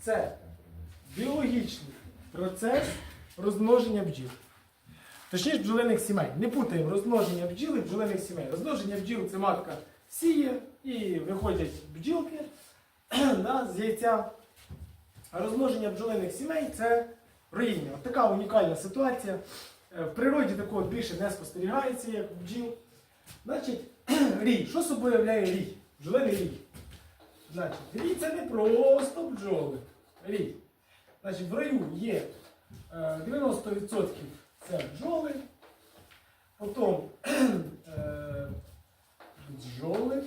це біологічний процес розмноження бджіл. Точніше бджолиних сімей. Не путаємо розмноження бджіл і бджолиних сімей. Розмноження бджіл це матка сіє і виходять бджілки да, з яйця. А розмноження бджолиних сімей це роїння. От така унікальна ситуація. Е, В природі такого більше не спостерігається, як бджіл. Значить, рій. Що собою являє рій? Бджолиний рій. Значить, рій це не просто бджоли. Значить, в раю є е, 90% це бджоли, потім е, бджоли,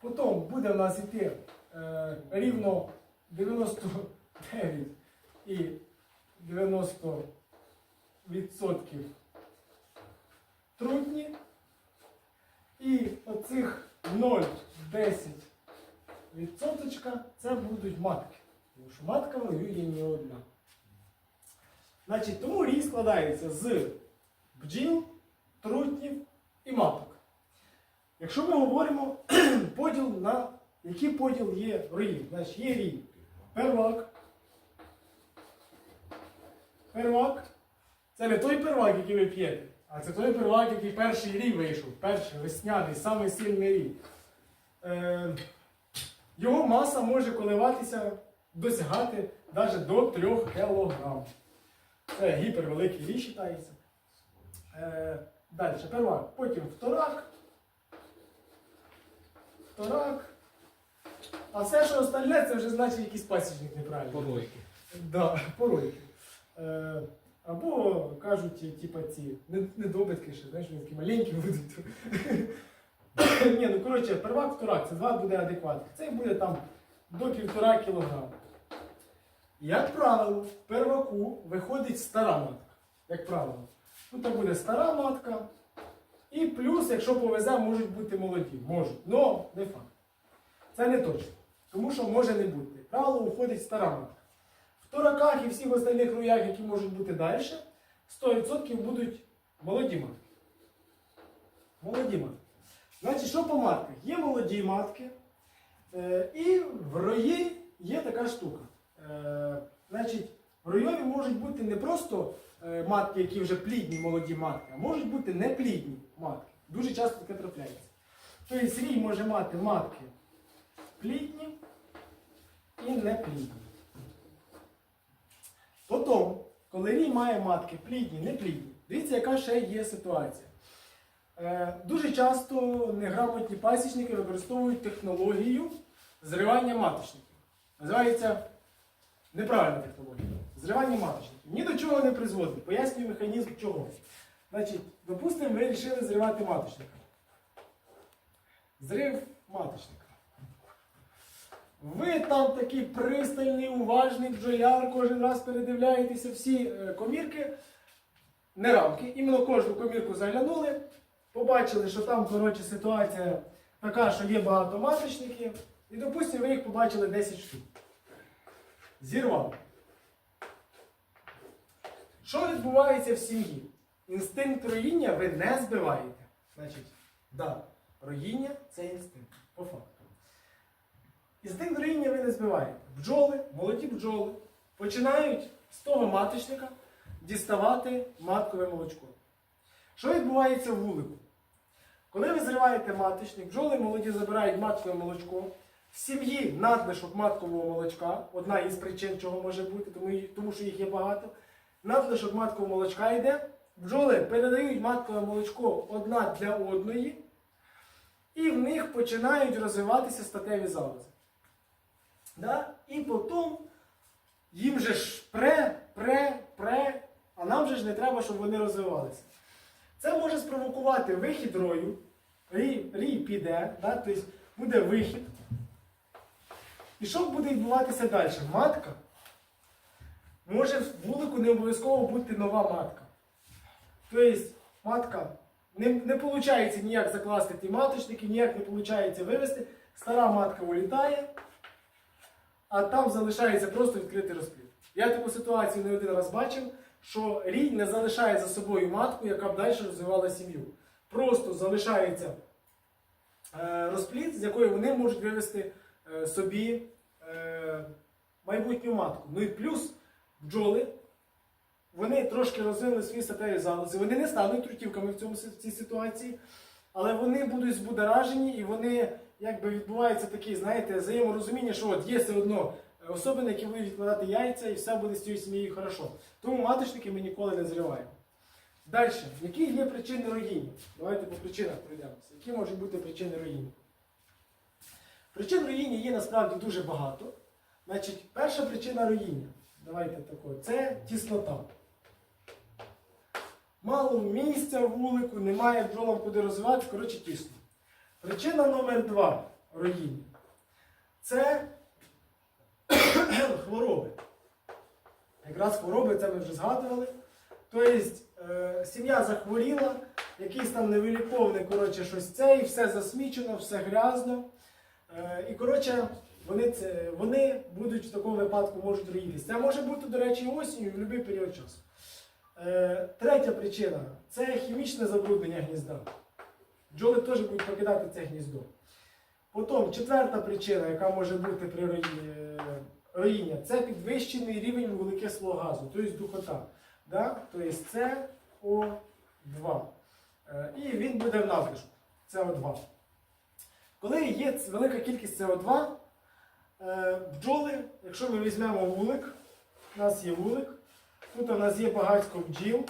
потім буде в нас йти е, рівно 99 і 90% трутні. І оцих 0,10 відсоточка це будуть матки. Тому що матка воює не одна. Значить, тому рій складається з бджіл, трутнів і маток. Якщо ми говоримо поділ на який поділ є роїв, значить є рій первак. Первак це не той первак, який ви п'єте, а це той первак, який перший рій вийшов, перший весняний, самий сильний рій. Е, його маса може коливатися, досягати навіть до 3 кг. Це гіпервеликий рій вважається. Е, далі, первак. Потім вторак. Вторак. А все, що остальне, це вже значить якийсь пасічник неправильний. Поройки. Да, поройки. Е, або кажуть, типа ці не- недобитки ще, знаєш, вони такі маленькі будуть. Ні, ну коротше, первак, вторак, це два буде адекватних. Це буде там до півтора кілограма. Як правило, в перваку виходить стара матка. Як правило. Ну, там буде стара матка. І плюс, якщо повезе, можуть бути молоді. Можуть. Но не факт. Це не точно. Тому що може не бути. Правило виходить стара матка. В тураках і всіх остальних роях, які можуть бути далі, 100% будуть молоді матки. Молоді матки. Значить, що по матках? Є молоді матки, е, і в рої є така штука. Е, значить, в ройові можуть бути не просто е, матки, які вже плідні молоді матки, а можуть бути неплідні матки. Дуже часто таке трапляється. Тобто рій може мати матки плідні і неплідні. Потім, коли рій має матки плідні, неплідні, дивіться, яка ще є ситуація. Е, Дуже часто неграмотні пасічники використовують технологію зривання маточників. Називається неправильна технологія. Зривання маточників. Ні до чого не призводить. Пояснюю механізм чого. Значить, допустимо, ви вирішили зривати маточника. Зрив маточника. Ви там такий пристальний, уважний бджоляр, кожен раз передивляєтеся всі е, комірки, не рамки, іменно кожну комірку заглянули, побачили, що там коротше, ситуація така, що є багато маточників, і, допустимо, ви їх побачили 10 штук. Зірвали. Що відбувається в сім'ї? Інстинкт роїння ви не збиваєте. Значить, да, роїння це інстинкт, по факту. Інстинкт роїння ви не збиваєте. Бджоли, молоді бджоли, починають з того маточника діставати маткове молочко. Що відбувається в вулику? Коли ви зриваєте маточник, бджоли молоді забирають маткове молочко. В сім'ї надлишок маткового молочка, одна із причин, чого може бути, тому, тому що їх є багато. Надлишок маткового молочка йде. Бджоли передають маткове молочко одна для одної, і в них починають розвиватися статеві залози. Да? І потім їм же ж пре, пре, пре, а нам же ж не треба, щоб вони розвивалися. Це може спровокувати вихід рою, рій, рій піде, да? тобто буде вихід. І що буде відбуватися далі? Матка може в вулику не обов'язково бути нова матка. Тобто матка не, не виходить ніяк закласти ті маточники, ніяк не виходить вивести. Стара матка улітає, а там залишається просто відкритий розплід. Я таку ситуацію не один раз бачив, що рій не залишає за собою матку, яка б далі розвивала сім'ю. Просто залишається е, розплід, з якої вони можуть вивести собі е, майбутню матку. Ну і плюс бджоли, вони трошки розвинули свої статеві залози. Вони не стануть трутівками в цьому в цій ситуації, але вони будуть збудоражені і вони якби відбувається таке, знаєте, взаєморозуміння, що от є все одно особини, які будуть відкладати яйця, і все буде з цією сім'єю хорошо. Тому маточники ми ніколи не зриваємо. Далі, які є причини роїння? Давайте по причинах пройдемося. Які можуть бути причини роїння? Причин роїння є насправді дуже багато. Значить, перша причина роїння, давайте тако, це тіснота. Мало місця вулику, немає бджолам куди розвиватися, коротше тісно. Причина номер два роїння. Це хвороби. Якраз хвороби, це ми вже згадували. Тобто е, сім'я захворіла, якийсь там невиліковне, коротше, щось це, і все засмічено, все грязно. Е, і коротше, вони, це, вони будуть в такому випадку можуть роїтися. Це може бути, до речі, осінню, в будь-який період часу. Е, третя причина це хімічне забруднення гнізда. Бджоли теж будуть покидати це гніздо. Потім четверта причина, яка може бути при рої- е, це підвищений рівень вуглекислого газу, тобто духота. Да? Тобто це О2. Е, І він буде в надлишку. СО2. Коли є велика кількість СО2, е, бджоли, якщо ми візьмемо вулик, у нас є вулик, тут у нас є багатько бджіл,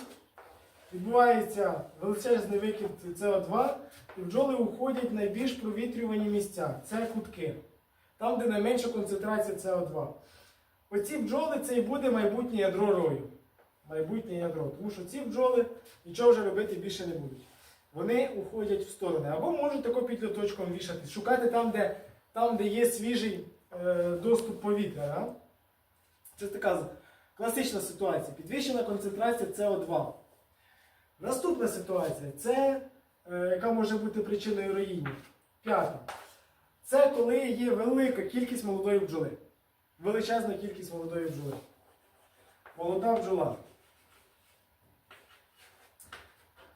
відбувається величезний викид СО2, і бджоли уходять в найбільш провітрювані місця. Це кутки. Там, де найменша концентрація СО2. Оці бджоли це і буде майбутнє ядро рою. Майбутнє ядро. Тому що ці бджоли нічого вже робити більше не будуть. Вони уходять в сторони. Або можуть тако під льоточком вішати, шукати там, де, там, де є свіжий е, доступ повітря. Да? Це така класична ситуація. Підвищена концентрація СО2. Наступна ситуація це, е, яка може бути причиною роїння. П'ята. Це коли є велика кількість молодої бджоли. Величезна кількість молодої бджоли. Молода бджола.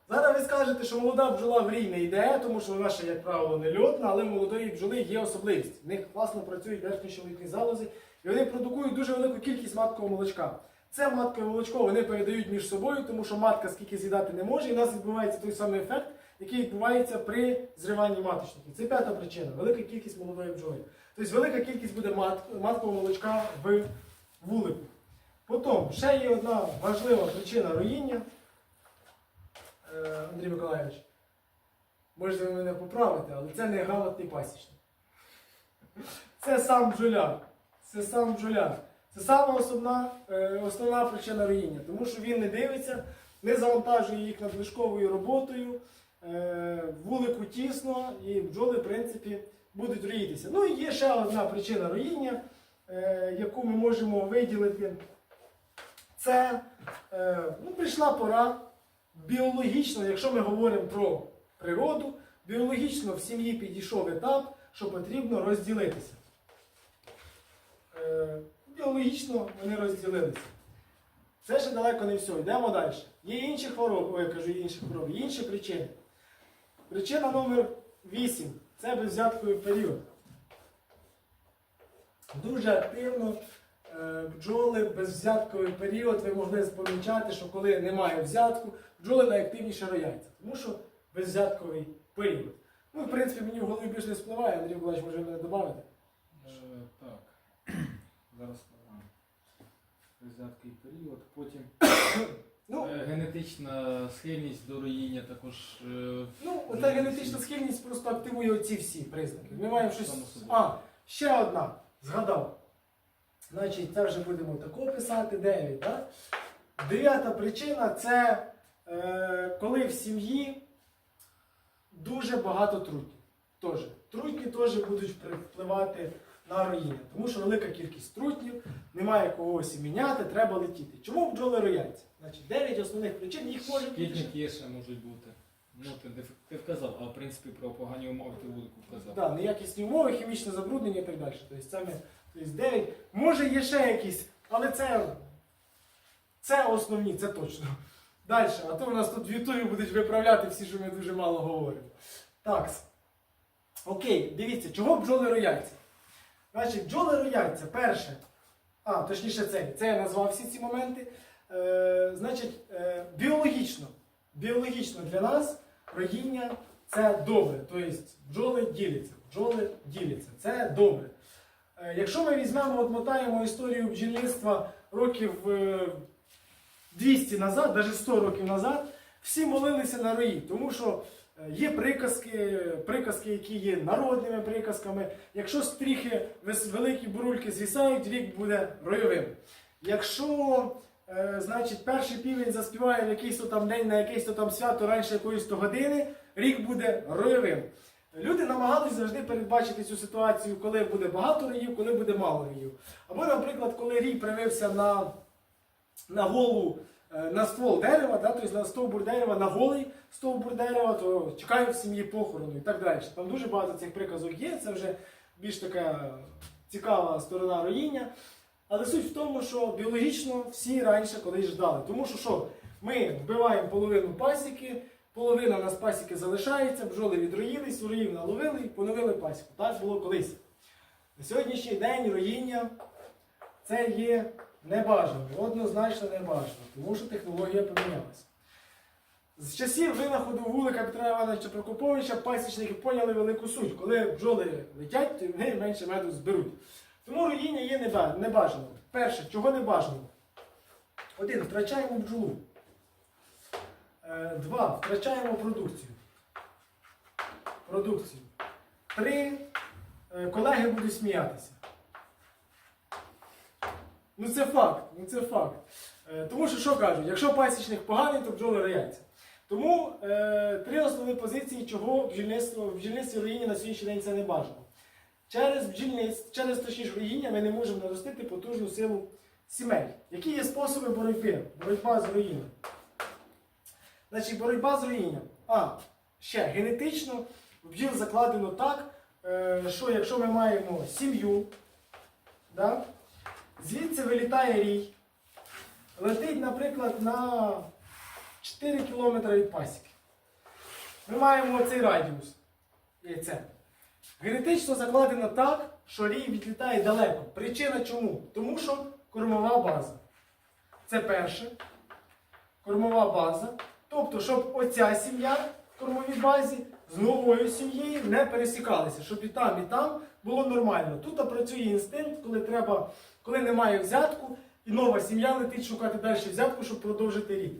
Зараз ви скажете, що молода бджола в рій не йде, тому що вона ще, як правило, не льотна, але молодої бджоли є особливість. В них класно працюють верхні верхньощеловітні залози, і вони продукують дуже велику кількість маткового молочка. Це маткове молочко вони передають між собою, тому що матка скільки з'їдати не може, і в нас відбувається той самий ефект, який відбувається при зриванні маточників. Це п'ята причина велика кількість молодої бджоли. Тобто велика кількість буде мат, маткового молочка в вулику. Потім ще є одна важлива причина роїння. Андрій Миколаївич, можете мене поправити, але це не грамотний пасічник. Це сам бджоляр. Це сам бджоляр. Це сама основна, е, основна причина роїння, тому що він не дивиться, не завантажує їх надлишковою роботою, е, вулику тісно, і бджоли, в принципі, будуть роїтися. Ну і є ще одна причина роїння, е, яку ми можемо виділити. Це ну, прийшла пора біологічно, якщо ми говоримо про природу, біологічно в сім'ї підійшов етап, що потрібно розділитися. Е, біологічно вони розділилися. Це ще далеко не все. Йдемо далі. Є інші хвороби, ой, я кажу, інші хвороби, є інші причини. Причина номер 8 це безвзятковий період. Дуже активно е, бджоли безвзятковий період. Ви могли помічати, що коли немає взятку, бджоли найактивніше рояться. Тому що безвзятковий період. Ну, в принципі, мені в голові більше не спливає, Андрій Миколаївич, може мене додати. Е, Так. Зараз взяткий період. Потім Ну, е, генетична схильність до роїння також. е, Ну, ота генетична схильність просто активує оці всі признаки. Ми маємо щось. Само собою. А, ще одна. Згадав. Значить, це вже будемо тако писати 9. Так? Дев'ята причина це коли в сім'ї дуже багато трутнів. Теж. Трутні теж будуть впливати на роїння. Тому що велика кількість трутнів, немає когось міняти, треба летіти. Чому бджоли рояться? Значить, 9 основних причин, їх може бути. Шкідники ще можуть бути. Ну, ти, ти- вказав, а в принципі про погані умови ти вулику вказав. Да, неякісні умови, хімічне забруднення і так далі. Тобто це ми, тобто 9. Може є ще якісь, але це, це основні, це точно. Далі, а то у нас тут в Ютубі будуть виправляти всі, що ми дуже мало говоримо. Так. Окей, дивіться, чого бджоли рояться? Значить, бджоли рояться, перше, А, точніше, це, це я назвав всі ці моменти. Е, значить, е, біологічно, біологічно для нас роїння це добре. Тобто бджоли діляться, бджоли діляться. Це добре. Е, якщо ми візьмемо, от мотаємо історію бджільництва років е, 200 назад, навіть 100 років назад, всі молилися на рої, тому що е, є приказки, приказки, які є народними приказками. Якщо стріхи великі бурульки звісають, рік буде ройовим. Якщо е, значить, перший півень заспіває в якийсь то там день на якесь то там свято раніше якоїсь то години, рік буде ройовим. Люди намагались завжди передбачити цю ситуацію, коли буде багато роїв, коли буде мало роїв. Або, наприклад, коли рій привився на, на голову, е, на ствол дерева, да, тобто на стовбур дерева, на голий стовбур дерева, то чекають в сім'ї похорону і так далі. Там дуже багато цих приказок є, це вже більш така цікава сторона роїння. Але суть в тому, що біологічно всі раніше колись ждали. Тому що що? Ми вбиваємо половину пасіки, половина нас пасіки залишається, бджоли відроїлись, уроїв наловили і поновили пасіку. Так було колись. На сьогоднішній день роїння це є небажано, однозначно небажано, тому що технологія помінялася. З часів винаходу вулика Петра Івановича Прокоповича пасічники поняли велику суть. Коли бджоли летять, то вони менше меду зберуть. Тому роїння є неба- небажаним. Перше, чого не бажано? Один, втрачаємо бджолу. Е, Два, втрачаємо продукцію. Продукцію. Три, е, колеги будуть сміятися. Ну це факт, ну це факт. Е, Тому що що кажуть, якщо пасічник поганий, то бджоли рояться. Тому е, три основні позиції, чого бджільництво, в бджільництві роїння на сьогоднішній день це не бажано. Через бджільництво, через точніше роїння ми не можемо наростити потужну силу сімей. Які є способи боротьби? Боротьба з роїнням. Значить, боротьба з роїнням. А, ще генетично в бджіл закладено так, е, що якщо ми маємо сім'ю, да, звідси вилітає рій, летить, наприклад, на 4 кілометри від пасіки. Ми маємо цей радіус яйця. Генетично закладено так, що рій відлітає далеко. Причина чому? Тому що кормова база. Це перше. Кормова база. Тобто, щоб оця сім'я в кормовій базі з новою сім'єю не пересікалися, щоб і там, і там було нормально. Тут працює інстинкт, коли треба, коли немає взятку, і нова сім'я летить шукати далі взятку, щоб продовжити рік.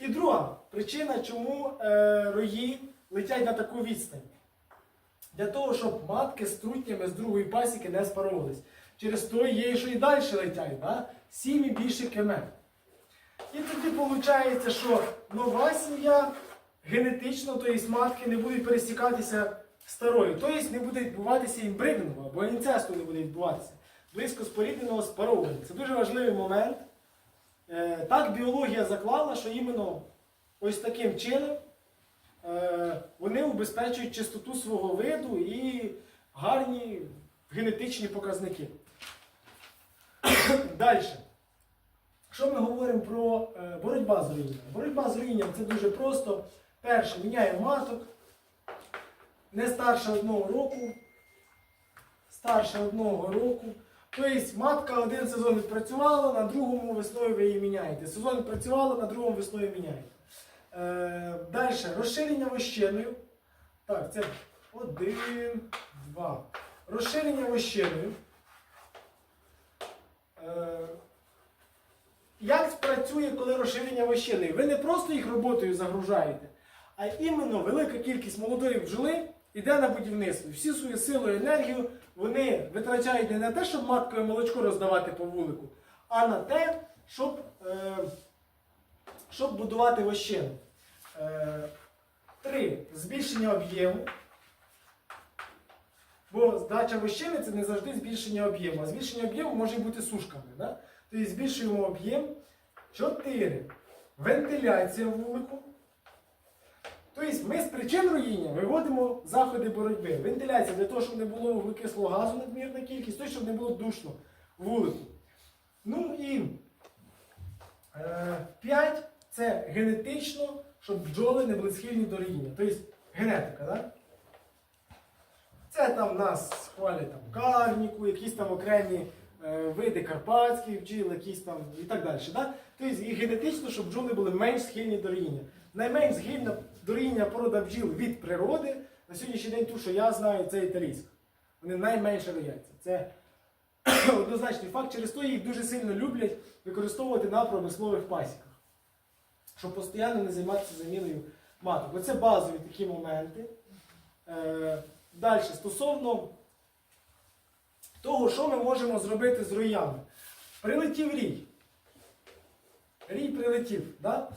І друга причина, чому е, рої летять на таку відстань. Для того, щоб матки з трутнями з другої пасіки не спарувались. Через то є, що і далі летять, да? сім і більше кеме. І тоді виходить, що нова сім'я генетично, тобто матки не будуть пересікатися старою. Тобто не буде відбуватися імбридингу або інцесту не буде відбуватися. Близько спорідненого спаровування. Це дуже важливий момент. Е, Так біологія заклала, що іменно ось таким чином е, вони убезпечують чистоту свого виду і гарні генетичні показники. Далі. Що ми говоримо про е, боротьба з руїнням? Боротьба з руїнням це дуже просто. Перше, міняємо маток. Не старше одного року. Старше одного року. Тобто матка один сезон відпрацювала, на другому весною ви її міняєте. Сезон відпрацювала, на другому весною міняєте. Е, далі, розширення вощиною. Так, це один, два. Розширення вощиною. Е, як працює, коли розширення вощини? Ви не просто їх роботою загружаєте, а іменно велика кількість молодої бджоли йде на будівництво. Всі свою силу і енергію вони витрачають не на те, щоб маткове молочко роздавати по вулику, а на те, щоб, е, щоб будувати вощину. Е, три. Збільшення об'єму. Бо здача вощини це не завжди збільшення об'єму. А збільшення об'єму може бути сушками. Да? Тобто збільшуємо об'єм. 4. Вентиляція вулику. Тобто ми з причин руїння виводимо заходи боротьби. Вентиляція для того, щоб не було вуглекислого газу надмірна кількість, тобто, щоб не було душно вулику. Ну і 5 це генетично, щоб бджоли не були схильні до руїння. Тобто генетика. Да? Це там нас хвалять там карніку, якісь там окремі е, види карпатських бджіл, якісь там і так далі. Да? Тобто і генетично, щоб бджоли були менш схильні до роїння. Найменш схильна до роїння порода бджіл від природи на сьогоднішній день, ту, що я знаю, це італійська. Вони найменше рояться. Це однозначний факт. Через то їх дуже сильно люблять використовувати на промислових пасіках, щоб постійно не займатися заміною маток. Оце базові такі моменти. Е, далі, стосовно того, що ми можемо зробити з роями. Прилетів рій. Рій прилетів. Да?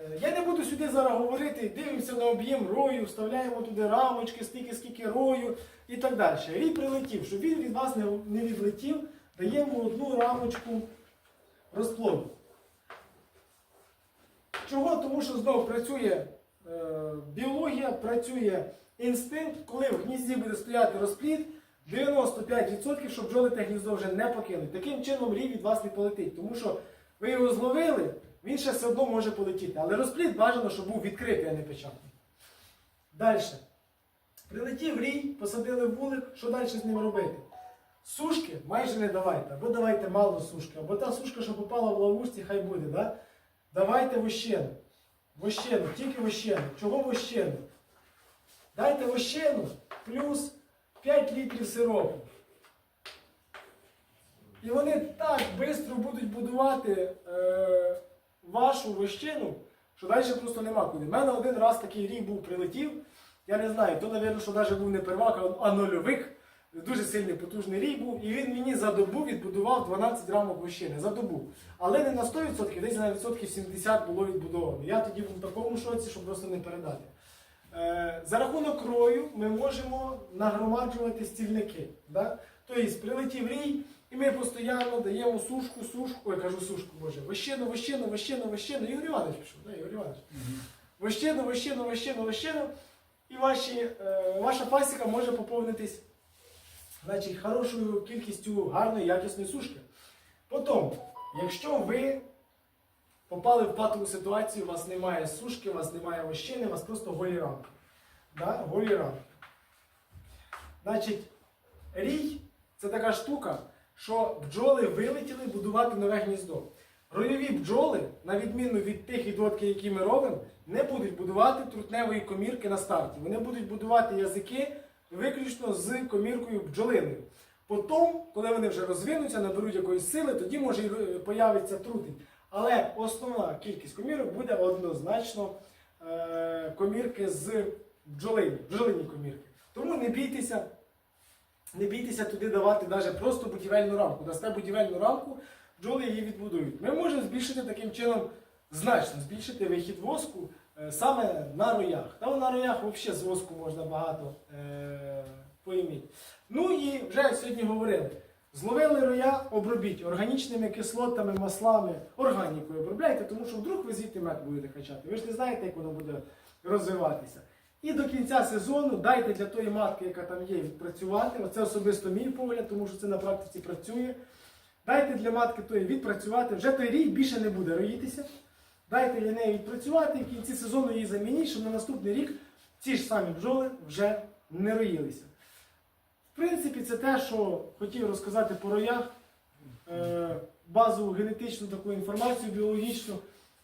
Е, Я не буду сюди зараз говорити, дивимося на об'єм рою, вставляємо туди рамочки, стільки, скільки рою і так далі. Рій прилетів, щоб він від вас не, відлетів, даємо одну рамочку розплоду. Чого? Тому що знову працює е, біологія, працює інстинкт, коли в гнізді буде стояти розплід, 95% щоб бджоли те гніздо вже не покинуть. Таким чином рій від вас не полетить, тому що ви його зловили, він ще все одно може полетіти. Але розплід бажано, щоб був відкритий, а не печатний. Далі. Прилетів рій, посадили вулик, що далі з ним робити? Сушки майже не давайте, або давайте мало сушки, або та сушка, що попала в ловушці, хай буде. Да? Давайте вощену. Вощену, тільки вощену. Чого вощену? Дайте вощену плюс 5 літрів сиропу. І вони так швидко будуть будувати е, вашу вощину, що далі просто нема куди. У мене один раз такий рік був прилетів. Я не знаю, то, мабуть, що навіть був не первак, а нульовик. Дуже сильний потужний рій був, і він мені за добу відбудував 12 рамок вощини. За добу. Але не на 100%, десь на відсотків 70 було відбудовано. Я тоді був в такому шоці, щоб просто не передати. Е, за рахунок крою ми можемо нагромаджувати стільники. Да? Тобто прилетів рій, і ми постійно даємо сушку, сушку, ой, кажу сушку, боже, вощину, вощину, вощину, вощину. Ігор Іванович пішов, да, Ігор Іванович. Вощину, вощину, вощину, вощину. І ваші, е, ваша пасіка може поповнитись значить, хорошою кількістю гарної, якісної сушки. Потім, якщо ви попали в патову ситуацію, у вас немає сушки, у вас немає вощини, у вас просто голі рамки. Да? Голі рамки. Значить, рій це така штука, що бджоли вилетіли будувати нове гніздо. Ройові бджоли, на відміну від тих ідотки, які ми робимо, не будуть будувати трутневої комірки на старті. Вони будуть будувати язики виключно з коміркою бджолиною. Потім, коли вони вже розвинуться, наберуть якоїсь сили, тоді може і появиться трутень. Але основна кількість комірок буде однозначно е, комірки з бджолині, бджолині комірки. Тому не бійтеся, не бійтеся туди давати навіть просто будівельну рамку. Дасте будівельну рамку, бджоли її відбудують. Ми можемо збільшити таким чином значно збільшити вихід воску е, саме на роях. Та на роях взагалі з воску можна багато е, поїміти. Ну і вже сьогодні говорили. Зловили роя, обробіть органічними кислотами, маслами, органікою обробляйте, тому що вдруг ви звідти мед будете качати. Ви ж не знаєте, як воно буде розвиватися. І до кінця сезону дайте для тої матки, яка там є, відпрацювати. Оце особисто мій погляд, тому що це на практиці працює. Дайте для матки тої відпрацювати. Вже той рік більше не буде роїтися. Дайте для неї відпрацювати і в кінці сезону її замініть, щоб на наступний рік ці ж самі бджоли вже не роїлися. В принципі, це те, що хотів розказати по роях, е, базову генетичну таку інформацію біологічну.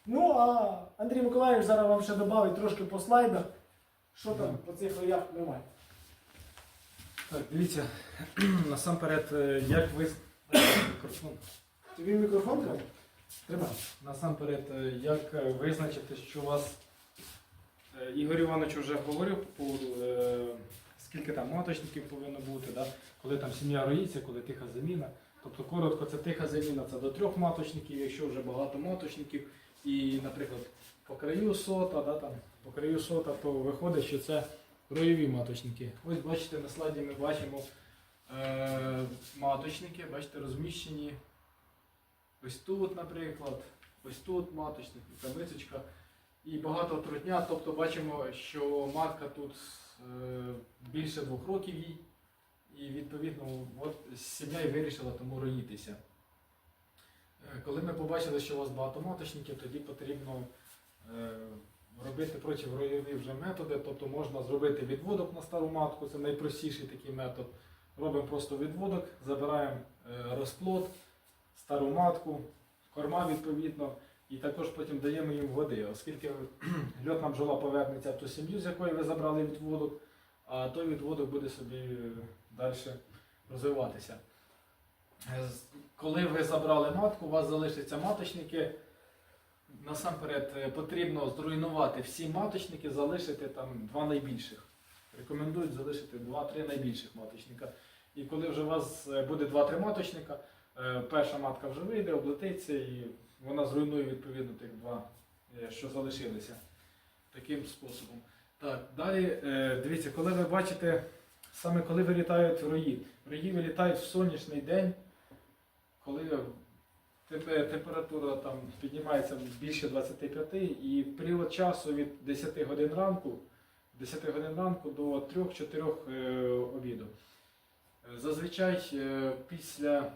Ну, а Андрій Миколаївич зараз вам ще додавить трошки по слайдах, що там по цих роях немає. Так, дивіться, насамперед, е, як ви мікрофон. Тобі мікрофон треба? Тримай. Насамперед, е, як е, визначити, що у вас Ігор Іванович вже говорив по поводу, е, скільки там маточників повинно бути, да? коли там сім'я роїться, коли тиха заміна. Тобто коротко, це тиха заміна це до трьох маточників, якщо вже багато маточників, і, наприклад, по краю сота, да, там, по краю сота, то виходить, що це роєві маточники. Ось бачите, на слайді ми бачимо е, маточники, бачите, розміщені Ось тут, наприклад, ось тут маточник, таблицечка. І багато трутня, тобто бачимо, що матка тут е, більше двох років їй. І відповідно от, сім'я і вирішила тому роїтися. Е, Коли ми побачили, що у вас багато маточників, тоді потрібно е, робити протироєві вже методи, тобто можна зробити відводок на стару матку, це найпростіший такий метод. робимо просто відводок, забираємо е, розплод, стару матку, корма відповідно, і також потім даємо їм води, оскільки льотна бджола повернеться в ту сім'ю, з якої ви забрали відводок, а той відводок буде собі далі розвиватися. Коли ви забрали матку, у вас залишаться маточники. Насамперед е, потрібно зруйнувати всі маточники, залишити там два найбільших. Рекомендують залишити 2-3 найбільших маточника. І коли вже у вас е, буде 2-3 маточника, е, перша матка вже вийде, облетиться і вона зруйнує відповідно тих два, що залишилися. Таким способом. Так, далі дивіться, коли ви бачите, саме коли вилітають рої. Рої вилітають в сонячний день, коли темпе- температура там піднімається більше 25 і період часу від 10 годин ранку, 10 годин ранку до 3-4 е, обіду. Е, Зазвичай е, після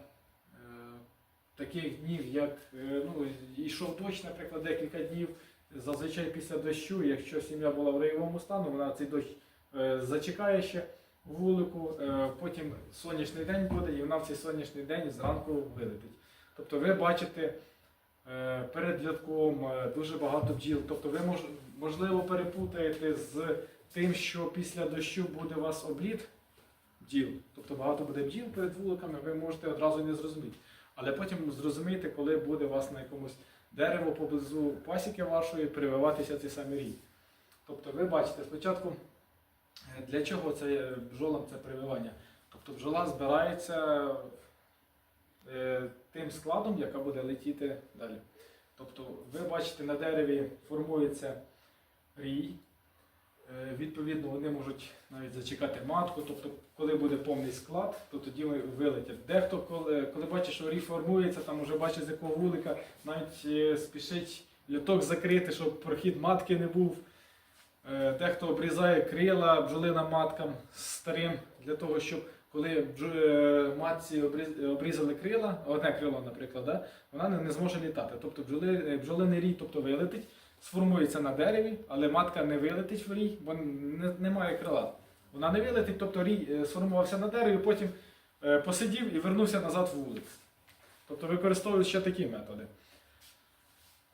таких днів, як ну, йшов дощ, наприклад, декілька днів, зазвичай після дощу, якщо сім'я була в райовому стану, вона цей дощ зачекає ще вулику, е, потім сонячний день буде, і вона в цей сонячний день зранку вилетить. Тобто ви бачите е, перед рядком е, дуже багато бджіл. Тобто ви можливо перепутаєте з тим, що після дощу буде у вас обліт бджіл. Тобто багато буде бджіл перед вуликами, ви можете одразу не зрозуміти. Але потім зрозумієте, коли буде у вас на якомусь дерево поблизу пасіки вашої прививатися цей самий рій. Тобто ви бачите спочатку, для чого це бджолам це прививання. Тобто бджола збирається е, тим складом, яка буде летіти далі. Тобто ви бачите, на дереві формується рій. Е, Відповідно, вони можуть навіть зачекати матку. Тобто, коли буде повний склад, то тоді вилетять. Дехто, коли, коли бачить, що рій формується, там вже бачить, з якого вулика, навіть е, спішить льоток закрити, щоб прохід матки не був. Дехто обрізає крила бджолинам маткам старим для того, щоб коли е, матці обрізали крила, одне крило, наприклад, да, вона не, зможе літати. Тобто бджоли, е, бджолиний рій тобто вилетить, сформується на дереві, але матка не вилетить в рій, бо не, немає крила. Вона не вилетить, тобто рій е, сформувався на дереві, потім посидів і вернувся назад в вулик. Тобто використовують ще такі методи.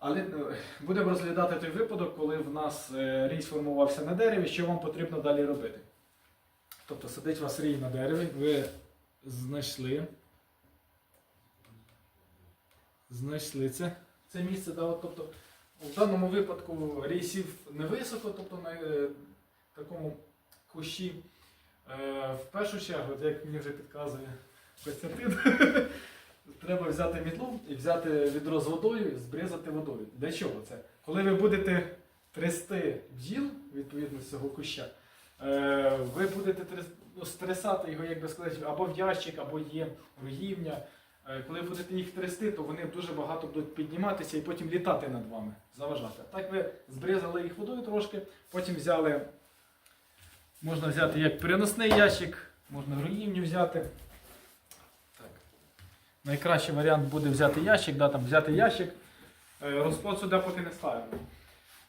Але е, будемо розглядати той випадок, коли в нас е, рій сформувався на дереві, що вам потрібно далі робити. Тобто сидить у вас рій на дереві, ви знайшли. Знайшли це, це місце. Да, от, тобто, в даному випадку рій сів невисоко, тобто на е, такому кущі. Е, в першу чергу, як мені вже підказує Костянтин, треба взяти мітлу і взяти відро з водою і збризати водою. Для чого це? Коли ви будете трясти бджіл, відповідно з цього куща, е, ви будете ну, стресати його, як би сказати, або в ящик, або є руївня. Е, Коли будете їх трясти, то вони дуже багато будуть підніматися і потім літати над вами, заважати. Так ви збризали їх водою трошки, потім взяли, можна взяти як переносний ящик, можна руївню взяти. Найкращий варіант буде взяти ящик, да, там, взяти ящик, е, розплод сюди поки не ставимо.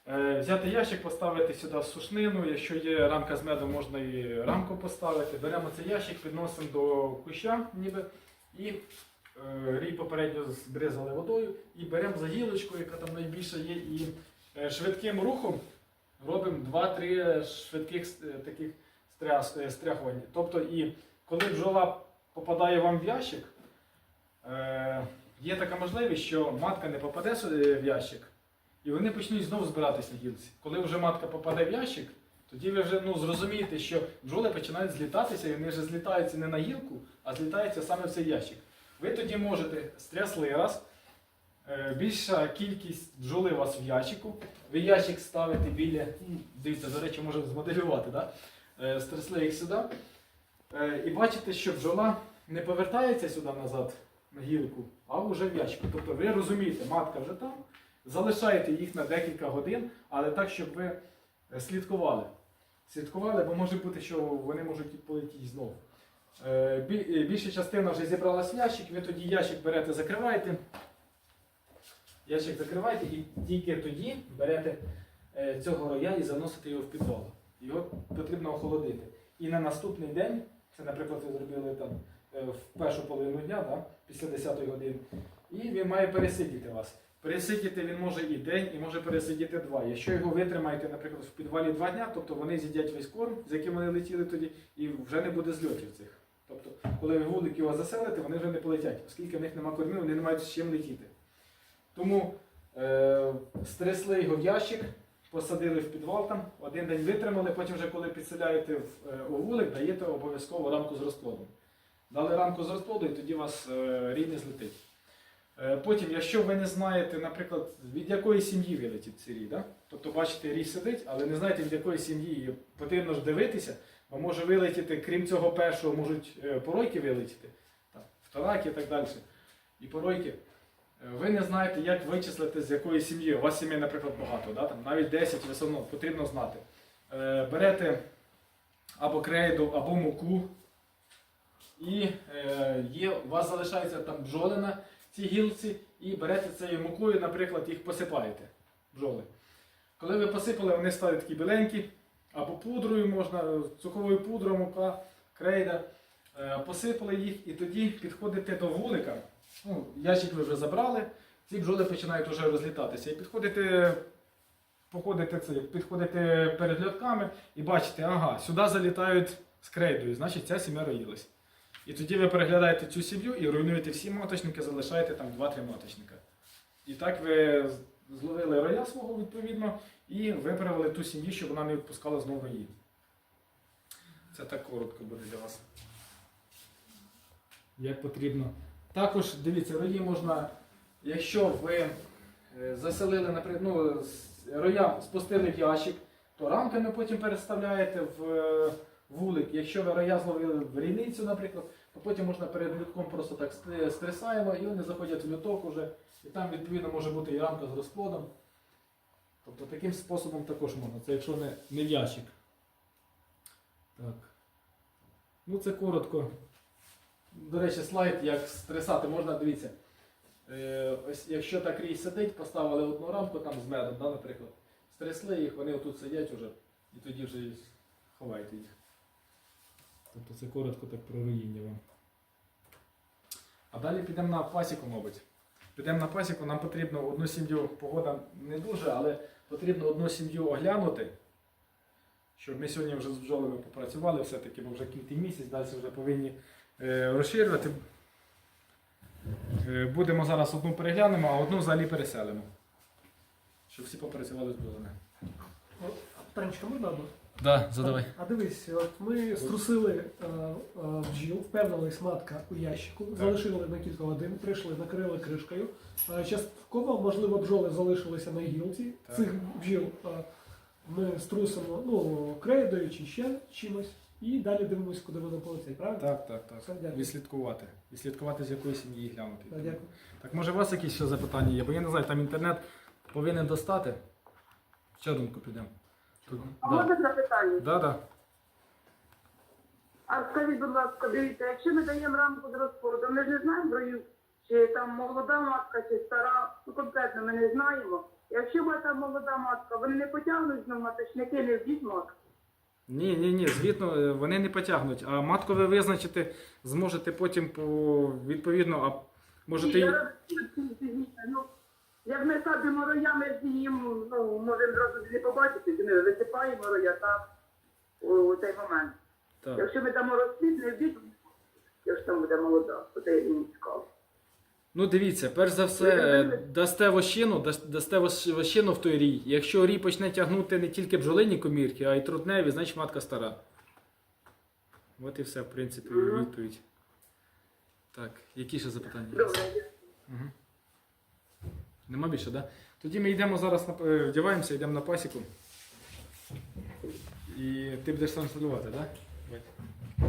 Е, Взяти ящик, поставити сюди сушнину, якщо є рамка з медом, можна і рамку поставити. Беремо цей ящик, підносимо до куща ніби, і е, рій попередньо збризали водою і беремо за гілочку, яка там найбільша є, і швидким рухом робимо 2-3 швидких таких стряхувань. Тобто, і коли бджола попадає вам в ящик, є така можливість, що матка не попаде в ящик, і вони почнуть знову збиратись на гілці. Коли вже матка попаде в ящик, тоді ви вже ну, зрозумієте, що бджоли починають злітатися, і вони вже злітаються не на гілку, а злітаються саме в цей ящик. Ви тоді можете стрясли раз. е, Більша кількість бджоли у вас в ящику. Ви ящик ставите біля. ну, Дивіться, до речі, можемо змоделювати. Да? Е, Стрясли їх сюди. Е, І бачите, що бджола не повертається сюди назад гілку, а вже в ящику. Тобто ви розумієте, матка вже там, залишаєте їх на декілька годин, але так, щоб ви е, слідкували. Слідкували, бо може бути, що вони можуть полетіти знову. Е, е, Більша частина вже зібралась в ящик, ви тоді ящик берете, закриваєте. Ящик закриваєте і тільки тоді берете цього роя і заносите його в підвал. Його потрібно охолодити. І на наступний день Це, наприклад, ви зробили там в першу половину дня, да, після 10 години, і він має пересидіти вас. Пересидіти він може і день, і може пересидіти два. Якщо його витримаєте, наприклад, в підвалі два дня, тобто вони з'їдять весь корм, з яким вони летіли тоді, і вже не буде зльотів цих. Тобто, коли ви вулик його заселите, вони вже не полетять, оскільки в них немає кормів, вони не мають з чим летіти. Тому е, стрясли його в ящик, посадили в підвал там, один день витримали, потім вже коли підселяєте в е, у вулик, даєте обов'язково рамку з розплодом. Дали рамку з розплоду і тоді у вас е, не злетить. Е, Потім, якщо ви не знаєте, наприклад, від якої сім'ї вилетить цей рій, да? тобто бачите, рій сидить, але не знаєте, від якої сім'ї, потрібно ж дивитися, бо може вилетіти, крім цього першого, можуть е, поройки вилетіти, там, втораки і так далі. І поройки. Ви не знаєте, як вичислити, з якої сім'ї. У вас сім'ї, наприклад, багато, да? там, навіть 10 ви все одно потрібно знати. Берете або крейду, або муку, і е, є, у вас залишається там бджоли на цій гілці, і берете цією мукою, наприклад, їх посипаєте. Бджоли. Коли ви посипали, вони стали такі біленькі, або пудрою можна, цукровою пудрою, мука, крейда. Е, посипали їх і тоді підходите до вулика. Ну, ящик ви вже забрали, ці бджоли починають вже розлітатися. І підходите, походите, це, підходите перед льотками і бачите, ага, сюди залітають з крейдою, значить ця сім'я роїлась. І тоді ви переглядаєте цю сім'ю і руйнуєте всі маточники, залишаєте там 2-3 маточника. І так ви зловили роя свого відповідно і виправили ту сім'ю, щоб вона не відпускала знову рої. Це так коротко буде для вас. Як потрібно. Також дивіться, рої можна, якщо ви е, заселили, наприклад, ну, роя спустили в ящик, то рамками потім переставляєте в е, вулик. Якщо ви роя зловили в рійницю, наприклад, то потім можна перед лютком просто так стрясаємо і вони заходять в люток уже. І там відповідно може бути і рамка з розплодом. Тобто таким способом також можна. Це якщо не, не ящик. Так. Ну це коротко. До речі, слайд, як стресати, можна дивіться. Е, ось якщо так рій сидить, поставили одну рамку там з медом, да, наприклад. Стрясли їх, вони отут сидять уже, і тоді вже ховайте їх. Тобто це коротко так про руїння вам. А далі підемо на пасіку, мабуть. Підемо на пасіку, нам потрібно одну сім'ю, погода не дуже, але потрібно одну сім'ю оглянути. Щоб ми сьогодні вже з бджолами попрацювали, все-таки, бо вже кінти місяць, далі вже повинні е, розширювати. Е, будемо зараз одну переглянемо, а одну взагалі переселимо. Щоб всі попрацювали з бджолами. Танечка, можна одну? Да, задавай. А дивись, от ми струсили е, е, бджіл, впевнились матка у ящику, залишили на кілька годин, прийшли, накрили кришкою. Е, частково, можливо, бджоли залишилися на гілці. Так. Цих бджіл е, ми струсимо ну, крейдою чи ще чимось, і далі дивимося, куди вони полетять, правильно? Так, так, так. Все, дякую. Відслідкувати. Відслідкувати, з якої сім'ї глянути. Так, дякую. Так може у вас якісь ще запитання є? Бо я не знаю, там інтернет повинен достати. Ще рунку підемо. А Да. можна запитання? Да, да. А скажіть, будь ласка, дивіться, якщо ми даємо рамку з розплоду, ми ж не знаємо брою, чи там молода матка, чи стара, ну конкретно ми не знаємо. Якщо була там молода матка, вони не потягнуть знову маточники, не вб'ють матку. Ні, ні, ні, звітно, е, вони не потягнуть. А матку ви визначити зможете потім по відповідно, а можете. І я розумію, ну, як ми садимо роя, ми з ним, ну, можемо зразу не побачити, чи ми висипаємо роя так, у, у цей момент. Так. Якщо ми дамо розплід, не якщо там буде молода, то це мені цікаво. Ну дивіться, перш за все, е, дасте вощину, дас- дасте вощ- вощину в той рій. Якщо рій почне тягнути не тільки бджолині комірки, а й трутневі, значить матка стара. От і все, в принципі, Мгм. відповідь. Так, які ще запитання? Добре. Угу. Нема більше, так? Да? Тоді ми йдемо зараз, на, е, вдіваємося, йдемо на пасіку. І ти будеш сам стрілювати, так? Да?